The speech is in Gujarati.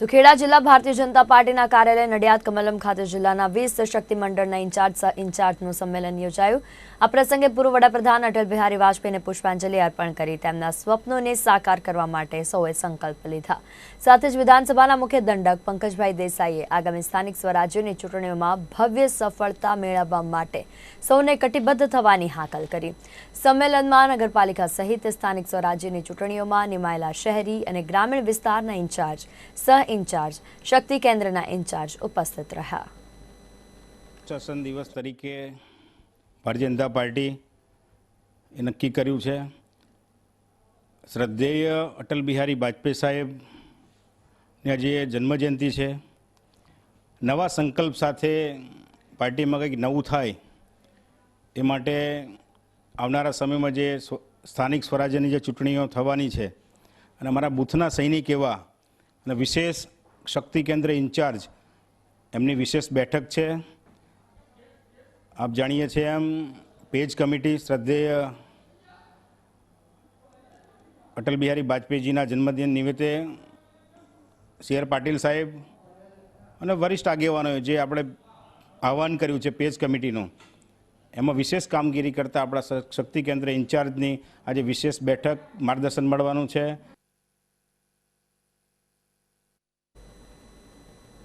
તો ખેડા જિલ્લા ભારતીય જનતા પાર્ટીના કાર્યાલય નડિયાદ કમલમ ખાતે જિલ્લાના વીસ શક્તિ મંડળના ઇન્ચાર્જ ઇન્ચાર્જનું સંમેલન યોજાયું. આ પ્રસંગે પૂર્વ વડાપ્રધાન અટલ બિહારી વાજપેયીને પુષ્પાંજલિ અર્પણ કરી તેમના સ્વપ્નોને સાકાર કરવા માટે સૌએ સંકલ્પ લીધા. સાથે જ વિધાનસભાના મુખ્ય દંડક પંકજભાઈ દેસાઈએ આગામી સ્થાનિક સ્વરાજ્યની ચૂંટણીઓમાં ભવ્ય સફળતા મેળવવા માટે સૌને કટિબદ્ધ થવાની હાકલ કરી. સંમેલનમાં નગરપાલિકા સહિત સ્થાનિક સ્વરાજ્યની ચૂંટણીઓમાં નિમાયેલા શહેરી અને ગ્રામીણ વિસ્તારના ઇન્ચાર્જ સહ ઇન્ચાર્જ, શક્તિ કેન્દ્રના ઇન્ચાર્જ ઉપસ્થિત રહ્યા. શાસન દિવસ તરીકે ભારતીય જનતા પાર્ટી એ નક્કી કર્યું છે. શ્રદ્ધેય અટલ બિહારી વાજપેયી સાહેબની આજે જન્મજયંતિ છે. નવા સંકલ્પ સાથે પાર્ટીમાં કંઈક નવું થાય એ માટે આવનારા સમયમાં જે સ્થાનિક સ્વરાજ્યની જે ચૂંટણીઓ થવાની છે અને અમારા બૂથના સૈનિક એવા અને વિશેષ શક્તિ કેન્દ્ર ઇન્ચાર્જ એમની વિશેષ બેઠક છે. આપ જાણીએ છીએ એમ, પેજ કમિટી શ્રદ્ધેય અટલ બિહારી વાજપેયીજીના જન્મદિન નિમિત્તે સી પાટીલ સાહેબ અને વરિષ્ઠ આગેવાનોએ જે આપણે આહવાન કર્યું છે પેજ કમિટીનું, એમાં વિશેષ કામગીરી કરતા આપણા શક્તિ કેન્દ્ર ઇન્ચાર્જની આજે વિશેષ બેઠક માર્ગદર્શન મળવાનું છે.